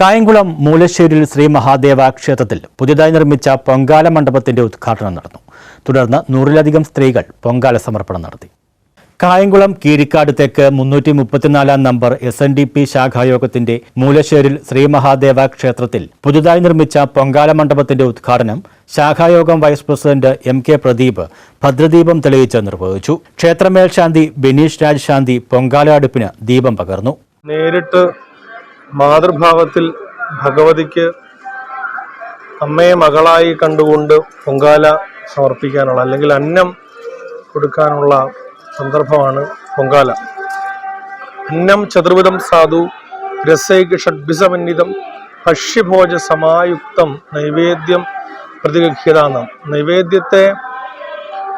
കായംകുളം മൂലശ്ശേരിയിൽ ശ്രീ മഹാദേവ ക്ഷേത്രത്തിൽ പുതിയതായി നിർമ്മിച്ച പൊങ്കാല മണ്ഡപത്തിന്റെ ഉദ്ഘാടനം നടന്നു. തുടർന്ന് നൂറിലധികം സ്ത്രീകൾ പൊങ്കാല സമർപ്പണം നടത്തി. കായംകുളം കീരിക്കാട് തെക്ക് മുന്നൂറ്റി മുപ്പത്തിനാലാം number S N D P ശാഖായോഗത്തിന്റെ മൂലശ്ശേരിൽ ശ്രീ മഹാദേവ ക്ഷേത്രത്തിൽ പുതുതായി നിർമ്മിച്ച പൊങ്കാല മണ്ഡപത്തിന്റെ ഉദ്ഘാടനം ശാഖായോഗം vice president M K Pradeep ഭദ്രദീപം തെളിയിച്ച് നിർവഹിച്ചു. ക്ഷേത്രമേൽശാന്തി ബിനീഷ് രാജ് ശാന്തി പൊങ്കാല അടുപ്പിന് ദീപം പകർന്നു. നേരിട്ട് മാതൃഭാവത്തിൽ ഭഗവതിക്ക് അമ്മയെ മകളായി കണ്ടുകൊണ്ട് പൊങ്കാല സമർപ്പിക്കാനുള്ള അല്ലെങ്കിൽ അന്നം കൊടുക്കാനുള്ള സന്ദർഭമാണ് പൊങ്കാല. അന്നം ചതുർവിധം സാധു രസൈക ഷഡ്ഭിസമന്വിതം ഭക്ഷ്യഭോജ സമായുക്തം നൈവേദ്യം പ്രതിഗഹ്യതാന്നം. നൈവേദ്യത്തെ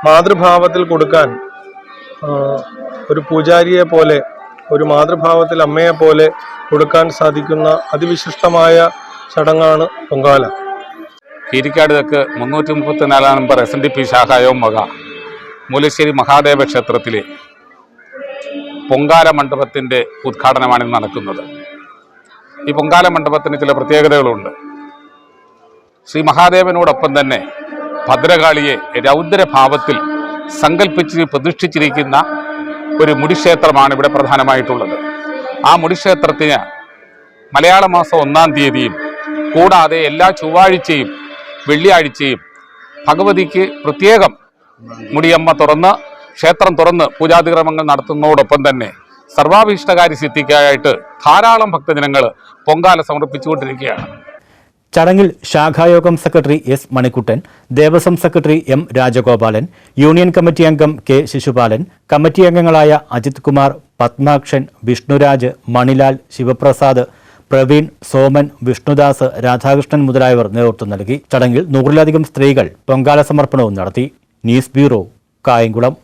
മാതൃഭാവത്തിൽ കൊടുക്കാൻ ഒരു പൂജാരിയെ പോലെ ഒരു മാതൃഭാവത്തിൽ അമ്മയെ പോലെ കൊടുക്കാൻ സാധിക്കുന്ന അതിവിശിഷ്ടമായ ചടങ്ങാണ് പൊങ്കാല. കീരിക്കാട് തെക്ക് മുന്നൂറ്റി മുപ്പത്തിനാലാം number S N D P ശാഖായോം വക മൂലശ്ശേരി മഹാദേവ ക്ഷേത്രത്തിലെ പൊങ്കാല മണ്ഡപത്തിന്റെ ഉദ്ഘാടനമാണ് ഇന്ന് നടക്കുന്നത്. ഈ പൊങ്കാല മണ്ഡപത്തിന് ചില പ്രത്യേകതകളുണ്ട്. ശ്രീ മഹാദേവനോടൊപ്പം തന്നെ ഭദ്രകാളിയെ രൗദ്രഭാവത്തിൽ സങ്കല്പിച്ച് പ്രതിഷ്ഠിച്ചിരിക്കുന്ന ഒരു മുടിക്ഷേത്രമാണ് ഇവിടെ പ്രധാനമായിട്ടുള്ളത്. ആ മുടിക്ഷേത്രത്തിന് മലയാള മാസം ഒന്നാം തീയതിയും കൂടാതെ എല്ലാ ചൊവ്വാഴ്ചയും വെള്ളിയാഴ്ചയും ഭഗവതിക്ക് പ്രത്യേകം മുടിയമ്മ തുറന്ന് ക്ഷേത്രം തുറന്ന് പൂജാതിക്രമങ്ങൾ നടത്തുന്നതോടൊപ്പം തന്നെ സർവാഭീഷ്ടകാരി സിദ്ധിക്കായിട്ട് ധാരാളം ഭക്തജനങ്ങൾ പൊങ്കാല സമർപ്പിച്ചുകൊണ്ടിരിക്കുകയാണ്. ചടങ്ങിൽ ശാഖായോഗം secretary S Manikuttan Devaswom secretary M Rajagopalan union committee അംഗം കെ ശിശുപാലൻ കമ്മിറ്റി അംഗങ്ങളായ അജിത് കുമാർ പത്മാക്ഷൻ വിഷ്ണുരാജ് മണിലാൽ ശിവപ്രസാദ് പ്രവീൺ സോമൻ വിഷ്ണുദാസ് രാധാകൃഷ്ണൻ മുതലായവർ നേതൃത്വം നൽകി. ചടങ്ങിൽ നൂറിലധികം സ്ത്രീകൾ പൊങ്കാല സമർപ്പണവും നടത്തി. News bureau Kayamkulam.